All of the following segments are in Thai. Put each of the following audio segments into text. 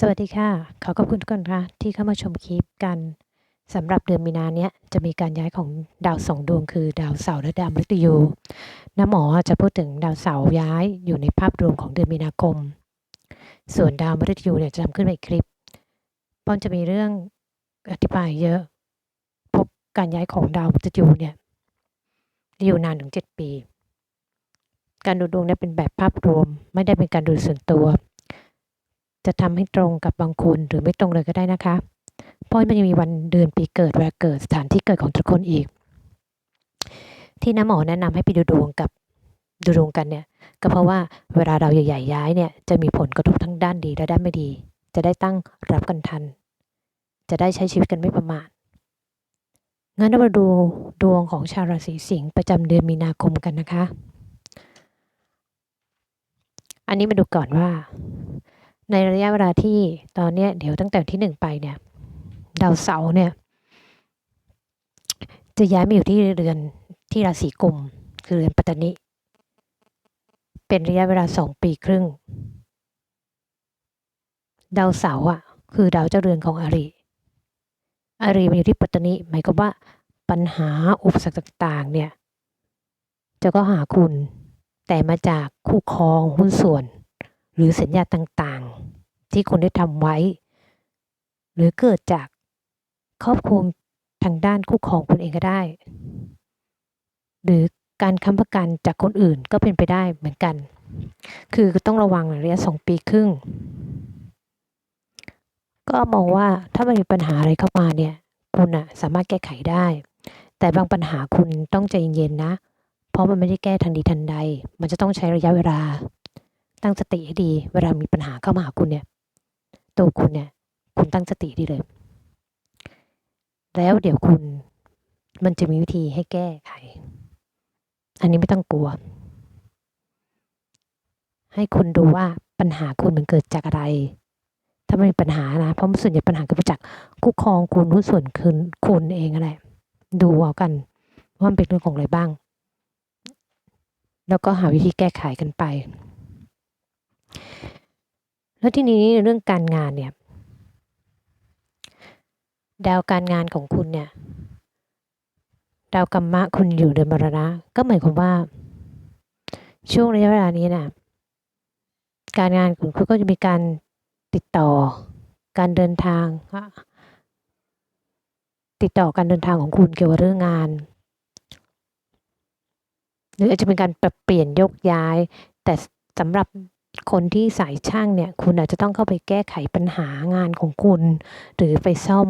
สวัสดีค่ะ ขอขอบคุณทุกคนค่ะที่เข้ามาชมคลิปกันสำหรับเดือนมีนาเนี้ยจะมีการย้ายของดาวสองดวงคือดาวเสาร์และดาวมฤตยูน้าหมอจะพูดถึงดาวเสาร์ย้ายอยู่ในภาพรวมของเดือนมีนาคม ส่วนดาวมฤตยูเนี่ยจะทำขึ้นในคลิปป้อนจะมีเรื่องอธิบายเยอะพบการย้ายของดาวมฤตยูเนี่ยอยู่นานถึงเจ็ดปี การดูดวงเนี่ยเป็นแบบภาพรวม ไม่ได้เป็นการดูส่วนตัว จะทำให้ตรงกับบางคนหรือไม่ตรงเลยก็ได้นะคะ เพราะมันยังมีวันเดือนปีเกิดเวลาเกิดสถานที่เกิดของทุกคนอีก ที่น้าหมอแนะนำให้ไปดูดวงกับดูดวงกันเนี่ย ก็เพราะว่าเวลาเราใหญ่ๆย้ายเนี่ยจะมีผลกระทบทั้งด้านดีและด้านไม่ดี จะได้ตั้งรับกันทัน จะได้ใช้ชีวิตกันไม่ประมาทงั้นเรามาดูดวงของชาวราศีสิงห์ประจำเดือนมีนาคมกันนะคะ อันนี้มาดูก่อนว่า ในระยะเวลาที่ตอนเนี้ยเดี๋ยวตั้งแต่ที่หนึ่งไปเนี่ย ดาวเสาร์เนี่ย จะย้ายมาอยู่ที่เรือนที่ราศีกุมคือเรือนปัตตานิเป็นระยะเวลาสองปีครึ่ง ดาวเสาร์อะ คือดาวเจ้าเรือนของอาริอาริมาอยู่ที่ปัตตานิหมายความว่าปัญหาอุปสรรคต่าง ๆ เนี่ย จะก็หาคุณแต่มาจากคู่ครองหุ้นส่วน หรือสัญญาต่างๆ ที่คุณได้ทำไว้ หรือเกิดจากครอบครัวทางด้านคู่ครองคุณเองก็ได้ หรือการค้ำประกันจากคนอื่นก็เป็นไปได้เหมือนกัน คือต้องระวังในระยะสองปีครึ่ง ก็มองว่าถ้ามันมีปัญหาอะไรเข้ามาเนี่ย คุณอะสามารถแก้ไขได้ แต่บางปัญหาคุณต้องใจเย็นๆนะ เพราะมันไม่ได้แก้ทันทีทันใด มันจะต้องใช้ระยะเวลา ตั้งสติให้ดี เวลามีปัญหาเข้ามาหาคุณเนี่ย ตัวคุณเนี่ย คุณตั้งสติดีเลย แล้วเดี๋ยวคุณมันจะมีวิธีให้แก้ไข อันนี้ไม่ต้องกลัว ให้คุณดูว่าปัญหาคุณมันเกิดจากอะไร ถ้าไม่มีปัญหานะ เพราะส่วนใหญ่ปัญหาเกิดมาจากคู่ครองคุณหุ้นส่วนคืนคุณเองอะไรดูเอากันว่ามันเป็นเรื่องของอะไรบ้าง แล้วก็หาวิธีแก้ไขกันไป แล้วทีนี้เรื่องการงานเนี่ย ดาวการงานของคุณเนี่ย ดาวกรรมะคุณอยู่เดือนมรณะ ก็หมายความว่า ช่วงระยะเวลานี้นะการงานของคุณก็จะมีการติดต่อการเดินทาง ติดต่อการเดินทางของคุณเกี่ยวกับเรื่องงาน หรืออาจจะเป็นการปรับเปลี่ยนยกย้าย แต่สำหรับ คนที่สายช่างเนี่ย คุณอาจจะต้องเข้าไปแก้ไขปัญหางานของคุณ หรือไปซ่อม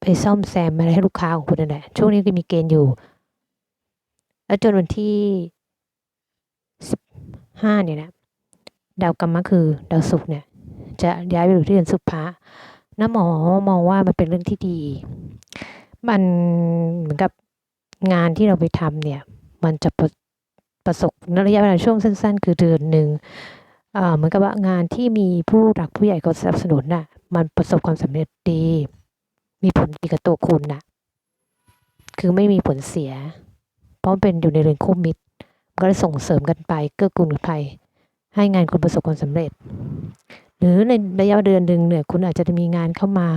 ไปซ่อมแซมอะไรให้ลูกค้าของคุณนั่นแหละช่วงนี้ก็มีเกณฑ์อยู่ แล้วจนวันที่สิบห้าเนี่ยนะดาวกรรมะคือดาวศุกร์เนี่ย จะย้ายไปอยู่ที่เดือนสุภะน้าหมอมองว่ามันเป็นเรื่องที่ดี มันเหมือนกับงานที่เราไปทำเนี่ย มันจะ ประสบในระยะเวลาช่วงสั้น ๆ คือเดือนหนึ่งเหมือนกับว่างานที่มีผู้หลักผู้ใหญ่เขาสนับสนุนน่ะ มันประสบความสำเร็จดี มีผลดีกับตัวคุณน่ะ คือไม่มีผลเสีย เพราะเป็นอยู่ในเรือนคู่มิตร ก็ได้ส่งเสริมกันไปเกื้อกูลกันไปให้งานคุณประสบความสำเร็จ หรือในระยะเดือนหนึ่งเนี่ย คุณอาจจะมีงานเข้ามา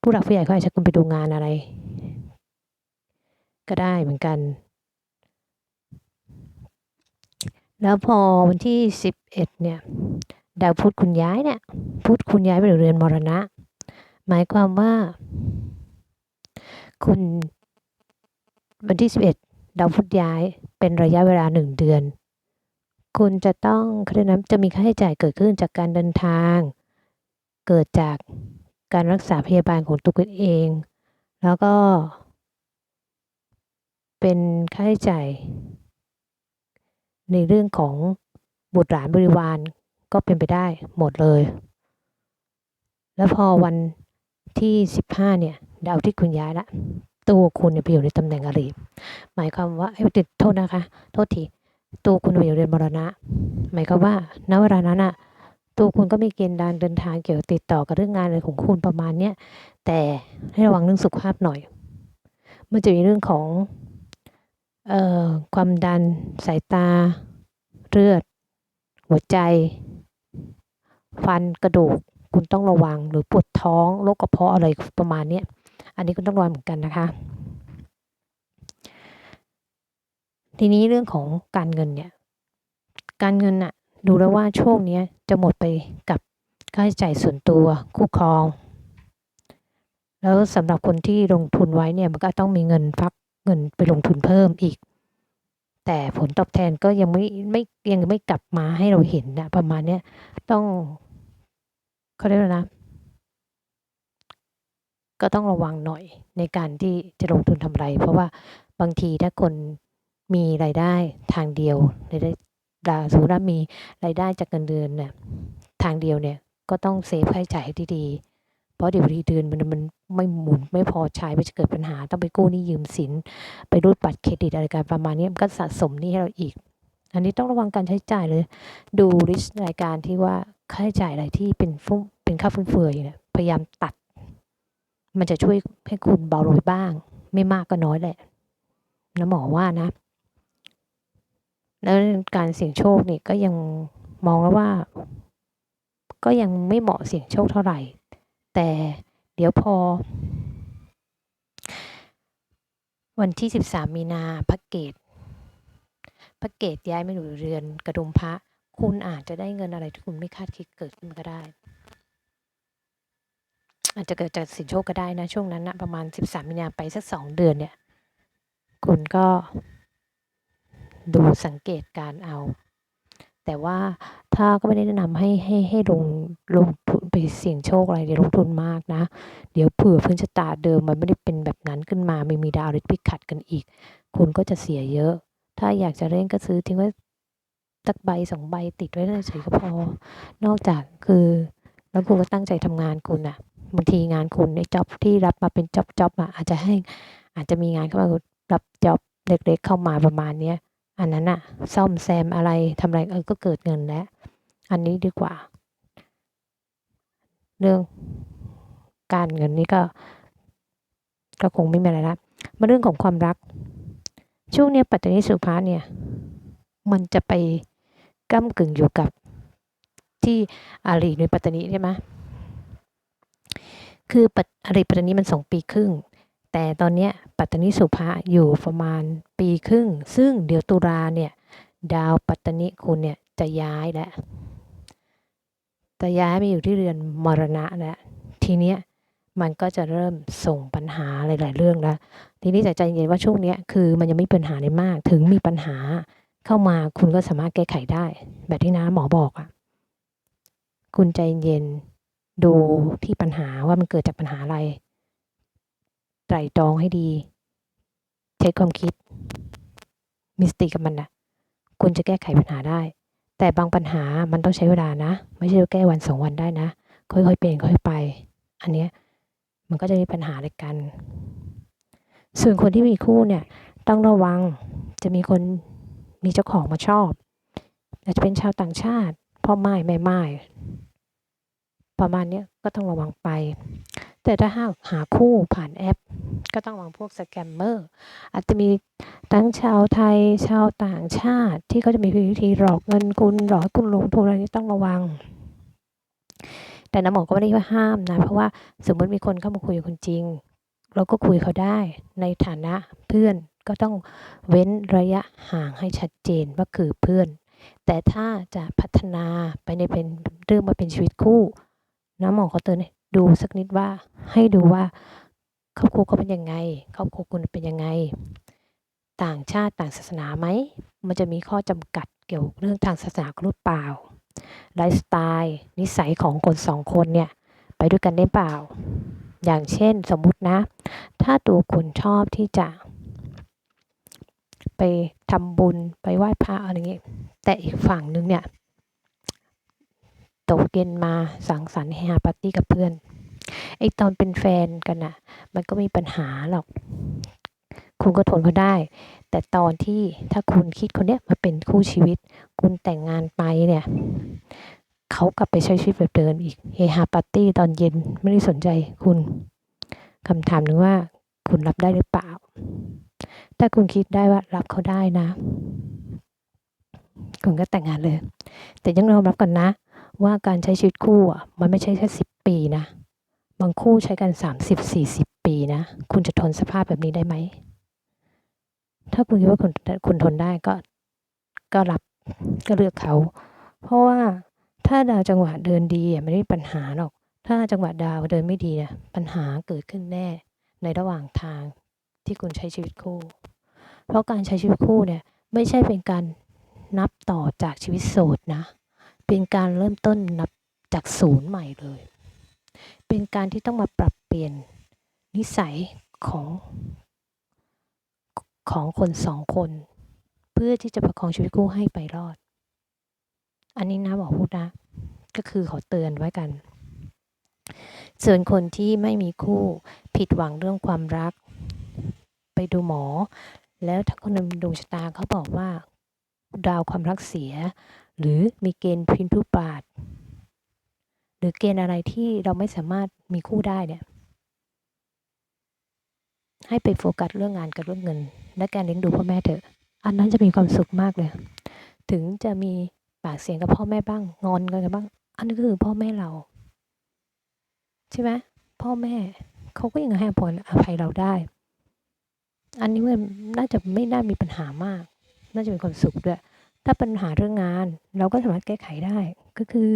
ผู้หลักผู้ใหญ่เขาอาจจะคุณไปดูงานอะไร ก็ได้เหมือนกัน แล้วพอวันที่สิบเอ็ดเนี่ย ดาวพุธคุณย้ายเนี่ย พุธคุณย้ายไปอยู่เรือนมรณะ หมายความว่า คุณวันที่สิบเอ็ดดาวพุธย้ายเป็นระยะเวลาหนึ่งเดือน คุณจะต้องคือนั้นจะมีค่าใช้จ่ายเกิดขึ้นจากการเดินทาง เกิดจากการรักษาพยาบาลของตัวคุณเอง แล้วก็ เป็นค่าใช้จ่าย ในเรื่องของบุตรหลานบริวารก็เป็นไปได้หมดเลย แล้วพอวันที่สิบห้าเนี่ยดาวที่คุณย้ายละ ตัวคุณเนี่ยไปอยู่ในตำแหน่งอริหมายความว่าไอ้ติดโทษนะคะ โทษทีตัวคุณไปอยู่เรียนมรณะ หมายความว่าณเวลานั้นอะตัวคุณก็มีเกณฑ์การเดินทางเกี่ยวติดต่อกับเรื่องงานอะไรของคุณประมาณเนี้ยแต่ให้ระวังเรื่องสุขภาพหน่อย มันจะมีเรื่องของ เอ่อความดัน สายตา เลือด หัวใจ ฟันกระดูก คุณต้องระวังหรือปวดท้องโรคกระเพาะอะไรประมาณนี้อันนี้คุณต้องระวังเหมือนกันนะคะ ทีนี้เรื่องของการเงินเนี่ยการเงินอะดูแล้วว่าช่วงเนี้ยจะหมดไปกับค่าใช้จ่ายส่วนตัวคู่ครอง แล้วสำหรับคนที่ลงทุนไว้เนี่ยมันก็ต้องมีเงินฟัก เงินไปลงทุนเพิ่มอีก แต่ผลตอบแทนก็ยังไม่ไม่ยังไม่กลับมาให้เราเห็นนะประมาณเนี้ยต้องเขาเรียกว่านะ ก็ต้องระวังหน่อยในการที่จะลงทุนทำไร เพราะว่าบางทีถ้าคนมีรายได้ทางเดียวรายได้ดาสมมติว่ามีรายได้จากเงินเดือนเนี่ยทางเดียวเนี่ยก็ต้องเซฟค่าใช้จ่ายให้ดีๆ ราะเดี๋ยวดีเดือนมันมันไม่หมุนไม่พอใช้มันจะเกิดปัญหา ต้องไปกู้หนี้ยืมสิน ไปรูดบัตรเครดิตอะไรกันประมาณนี้มันก็สะสมนี้ให้เราอีก อันนี้ต้องระวังการใช้จ่ายเลย ดูริสรายการที่ว่าค่าใช้จ่ายอะไรที่เป็นฟุ่มเป็นค่าฟุ่มเฟือยเนี่ยพยายามตัด มันจะช่วยให้คุณเบาลงบ้าง ไม่มากก็น้อยแหละนะหมอว่านะ แล้วการเสี่ยงโชคนี่ก็ยังมองแล้วว่า ก็ยังไม่เหมาะเสี่ยงโชคเท่าไหร่ แต่เดี๋ยวพอ วันที่ 13 มีนาพระเกตพระเกตย้ายมาอยู่เรือนกระดุมพระ คุณอาจจะได้เงินอะไรที่คุณไม่คาดคิดเกิดขึ้นก็ได้ อาจจะเกิดจากสินโชคก็ได้นะ ช่วงนั้นนะประมาณ 13 มีนาไปสักสองเดือนเนี่ย คุณก็ดูสังเกตการเอา แต่ว่าถ้าก็ไม่ได้แนะนำให้ให้ให้ลงลงทุนไปเสี่ยงโชคอะไรเดี๋ยวลงทุนมากนะ เดี๋ยวเผื่อพื้นชะตาเดิมมันไม่ได้เป็นแบบนั้นขึ้นมาไม่มีดาวฤทธิ์พิขัดกันอีก คุณก็จะเสียเยอะ ถ้าอยากจะเล่นก็ซื้อทิ้งไว้สักใบสองใบติดไว้เฉยๆก็พอ นอกจากคือ แล้วคุณก็ตั้งใจทำงานคุณอะบางทีงานคุณในจ็อบที่รับมาเป็นจ็อบจ็อบอะอาจจะให้อาจจะมีงานเข้ามารับจ็อบเล็กๆเข้ามาประมาณเนี้ย อันนั้นอะซ่อมแซมอะไรทำอะไรเออก็เกิดเงินแล้ว อันนี้ดีกว่า เรื่องการเงินนี่ก็ ก็คงไม่มีอะไรละมาเรื่องของความรัก ช่วงนี้ปัตตานีสุภาเนี่ย มันจะไปก้ากึ่งอยู่กับที่อารีในปัตตานีใช่ไหมคือปัตอารีปัตตานีมันสองปีครึ่ง แต่ตอนนี้ปัตตานีสุภาอยู่ประมาณปีครึ่ง ซึ่งเดี๋ยวตุลาเนี่ยดาวปัตตานีคุณเนี่ยจะย้ายแล้วจะย้ายไปอยู่ที่เรือนมรณะแล้วทีเนี้ยมันก็จะเริ่มส่งปัญหาหลาย ๆ เรื่องแล้ว ทีนี้ใจเย็นว่าช่วงเนี้ยคือมันยังไม่ปัญหาในมาก ถึงมีปัญหาเข้ามาคุณก็สามารถแก้ไขได้ แบบที่น้าหมอบอกอะ่ะ คุณใจเย็นดูที่ปัญหาว่ามันเกิดจากปัญหาอะไร ไตร่ตรองให้ดี ใช้ความคิด มีสติกับมันนะคุณจะแก้ไขปัญหาได้ แต่บางปัญหามันต้องใช้เวลานะ ไม่ใช่แก้วันสองวันได้นะ ค่อยๆเปลี่ยนค่อยไป อันเนี้ยมันก็จะมีปัญหาอะไรกัน ส่วนคนที่มีคู่เนี่ยต้องระวังจะมีคนมีเจ้าของมาชอบอาจจะเป็นชาวต่างชาติ พ่อไม้แม่ไม้ประมาณนี้ก็ต้องระวังไป แต่ถ้าหาหาคู่ผ่านแอป ก็ต้องระวังพวกสแกมเมอร์ อาจจะมีทั้งชาวไทยชาวต่างชาติ ที่เขาจะมีวิธีหลอกเงินคุณหลอกให้คุณลงทุนอะไรนี้ต้องระวัง แต่น้ำหมอก็ไม่ได้ว่าห้ามนะ เพราะว่าสมมติมีคนเข้ามาคุยกับคุณจริง เราก็คุยเขาได้ในฐานะเพื่อนก็ต้องเว้นระยะห่างให้ชัดเจนว่าคือเพื่อน แต่ถ้าจะพัฒนาไปในเป็นเรื่องมาเป็นชีวิตคู่ น้ำหมอเขาเตือน ดูสักนิดว่าให้ดูว่าครอบครัวเขาเป็นยังไง ครอบครัวคุณเป็นยังไง ต่างชาติต่างศาสนาไหม มันจะมีข้อจำกัดเกี่ยวเรื่องทางศาสนาหรือเปล่า ไลฟ์สไตล์นิสัยของคนสองคนเนี่ย ไปด้วยกันได้เปล่า อย่างเช่นสมมุตินะ ถ้าตัวคุณชอบที่จะ ไปทำบุญไปไหว้พระอะไรเงี้ยแต่อีกฝั่งนึงเนี่ย ตกเย็นมาสังสรรค์เฮฮาปาร์ตี้กับเพื่อนไอตอนเป็นแฟนกันน่ะมันก็มีปัญหาหรอก คุณก็ทนเขาได้ แต่ตอนที่ถ้าคุณคิดคนเนี้ยมาเป็นคู่ชีวิต คุณแต่งงานไปเนี่ยเขากลับไปใช้ชีวิตแบบเดิมอีกเฮฮาปาร์ตี้ตอนเย็นไม่ได้สนใจคุณคำถามหนึ่งว่าคุณรับได้หรือเปล่า ถ้าคุณคิดได้ว่ารับเขาได้นะ คุณก็แต่งงานเลย แต่ยังยอมรับก่อนนะ ว่าการใช้ชีวิตคู่อะมันไม่ใช่แค่สิบปีนะ บางคู่ใช้กันสามสิบสี่สิบปีนะ คุณจะทนสภาพแบบนี้ได้ไหม ถ้าคุณคิดว่าคุณคุณทนได้ก็ก็รับก็เลือกเขา เพราะว่าถ้าดาวจังหวะเดินดีอะไม่ได้ปัญหาหรอก ถ้าจังหวะดาวเดินไม่ดีเนี่ยปัญหาเกิดขึ้นแน่ในระหว่างทางที่คุณใช้ชีวิตคู่ เพราะการใช้ชีวิตคู่เนี่ยไม่ใช่เป็นการนับต่อจากชีวิตโสดนะ เป็นการเริ่มต้นนับจากศูนย์ใหม่เลย เป็นการที่ต้องมาปรับเปลี่ยนนิสัยของของคนสองคน เพื่อที่จะประคองชีวิตคู่ให้ไปรอด อันนี้นะบอกพูดนะ ก็คือขอเตือนไว้กัน ส่วนคนที่ไม่มีคู่ผิดหวังเรื่องความรัก ไปดูหมอ แล้วถ้าคนดวงชะตาเขาบอกว่า ดาวความรักเสีย หรือมีเกณฑ์พินทุบาทหรือเกณฑ์อะไรที่เราไม่สามารถมีคู่ได้เนี่ยให้ไปโฟกัสเรื่องงานกับเรื่องเงิน และการเลี้ยงดูพ่อแม่เถอะ อันนั้นจะมีความสุขมากเลย ถึงจะมีปากเสียงกับพ่อแม่บ้าง งอนกันบ้าง อันนี้ก็คือพ่อแม่เรา ใช่ไหมพ่อแม่เขาก็ยังให้อภัยอภัยเราได้ อันนี้มันน่าจะไม่น่ามีปัญหามาก น่าจะมีความสุขด้วย ถ้าปัญหาเรื่องงานเราก็สามารถแก้ไขได้ ก็คือ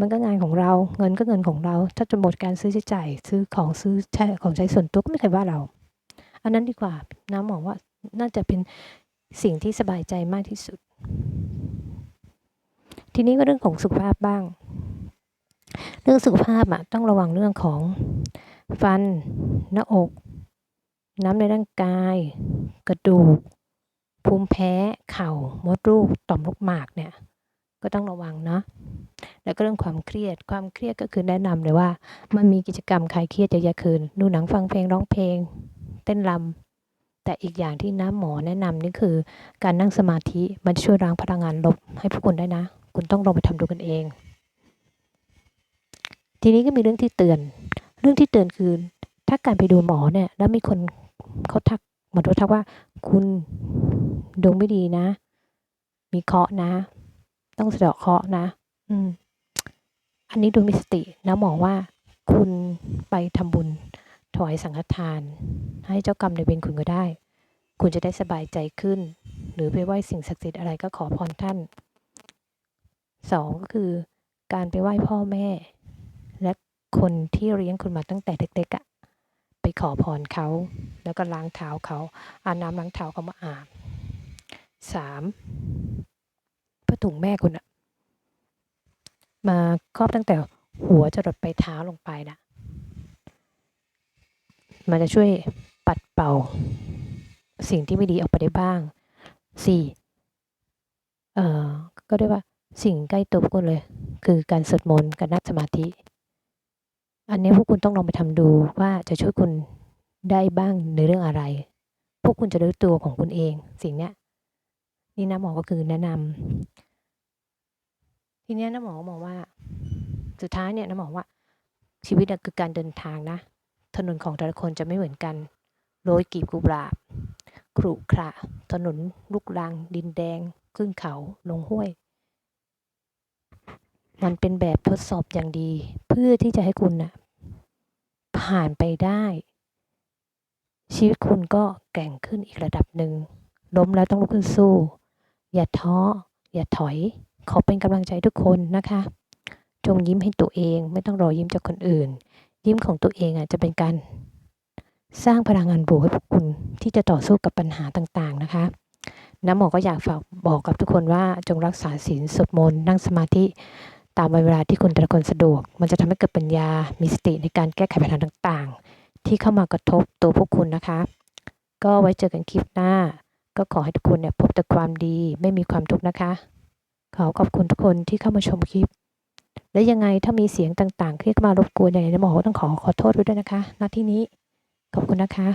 มันก็งานของเราเงินก็เงินของเรา ถ้าจะหมดการซื้อใช้จ่ายซื้อของซื้อใช้ของใช้ส่วนตัวก็ไม่เคยว่าเรา อันนั้นดีกว่าน้ำมองว่าน่าจะเป็นสิ่งที่สบายใจมากที่สุด ทีนี้ก็เรื่องของสุขภาพบ้าง เรื่องสุขภาพอะต้องระวังเรื่องของฟัน หน้าอก น้ำในร่างกาย กระดูก ภูมิแพ้เข่ามดลูกต่อมลูกหมากเนี่ยก็ต้องระวังเนาะแล้วก็เรื่องความเครียดความเครียดก็คือแนะนำเลยว่า มันมีกิจกรรมคลายเครียดเยอะแยะคืนดูหนังฟังเพลงร้องเพลง เต้นรำแต่อีกอย่างที่น้ำหมอแนะนำนี่คือ การนั่งสมาธิมันช่วยล้างพลังงานลบให้พวกคุณได้นะ คุณต้องลองไปทำดูกันเอง ทีนี้ก็มีเรื่องที่เตือน เรื่องที่เตือนคือ ถ้าการไปดูหมอเนี่ย แล้วมีคนเขาทักหมอดูทักว่าคุณ ดวงไม่ดีนะ มีเคราะห์นะ ต้องสะเดาะเคราะห์นะ อืม อันนี้ดูมีสตินะหมอว่าคุณไปทำบุญถวายสังฆทาน ให้เจ้ากรรมในเวรคุณก็ได้ คุณจะได้สบายใจขึ้น หรือไปไหว้สิ่งศักดิ์สิทธิ์อะไรก็ขอพรท่านสองก็คือการไปไหว้พ่อแม่ และคนที่เลี้ยงคุณมาตั้งแต่เด็กๆอะ่ะไปขอพรเขา แล้วก็ล้างเท้าเขาอาบน้ำล้างเท้าเขามาอาบ สามผ้าถุงแม่คุณอะมาครอบตั้งแต่หัวจรดไปเท้าลงไปนะมันจะช่วยปัดเป่า สิ่งที่ไม่ดีออกไปได้บ้างสี่เอ่อก็เรียกว่าสิ่งใกล้ตัวพวกคุณเลย คือการสวดมนต์การนั่งสมาธิ อันนี้พวกคุณต้องลองไปทำดูว่าจะช่วยคุณได้บ้างในเรื่องอะไร พวกคุณจะรู้ตัวของคุณเอง สิ่งเนี้ย นี่นะหมอก็คือแนะนำทีเนี้ยนะหมอมองว่า สุดท้ายเนี่ยนะหมอว่า ชีวิตคือการเดินทางนะ ถนนของแต่ละคนจะไม่เหมือนกันโรยกีบกุหลาบขรุขระถนนลูกรัง ดินแดง ขึ้นเขาลงห้วย มันเป็นแบบทดสอบอย่างดี เพื่อที่จะให้คุณนะ่ะผ่านไปได้ ชีวิตคุณก็แก่งขึ้นอีกระดับหนึ่งล้มแล้วต้องลุกขึ้นสู้ อย่าท้อ อย่าถอย ขอเป็นกำลังใจทุกคนนะคะ จงยิ้มให้ตัวเอง ไม่ต้องรอยิ้มจากคนอื่น ยิ้มของตัวเองอะจะเป็นการ สร้างพลังงานบวกให้พวกคุณที่จะต่อสู้กับปัญหาต่างๆนะคะ น้ำหมอก็อยากฝากบอกกับทุกคนว่าจงรักษาศีลสวดมนต์นั่งสมาธิตามเวลาที่คุณแต่ละคนสะดวก มันจะทำให้เกิดปัญญา มีสติในการแก้ไขปัญหาต่างๆ ที่เข้ามากระทบตัวพวกคุณนะคะ ก็ไว้เจอกันคลิปหน้า ก็ขอให้ทุกคนเนี่ยพบแต่ความดีไม่มีความทุกข์นะคะ ขอขอบคุณทุกคนที่เข้ามาชมคลิป และยังไงถ้ามีเสียงต่างๆที่เข้ามารบกวนอย่างไรนะหมอต้องขอขอโทษด้วยนะคะณที่นี้ขอบคุณนะคะ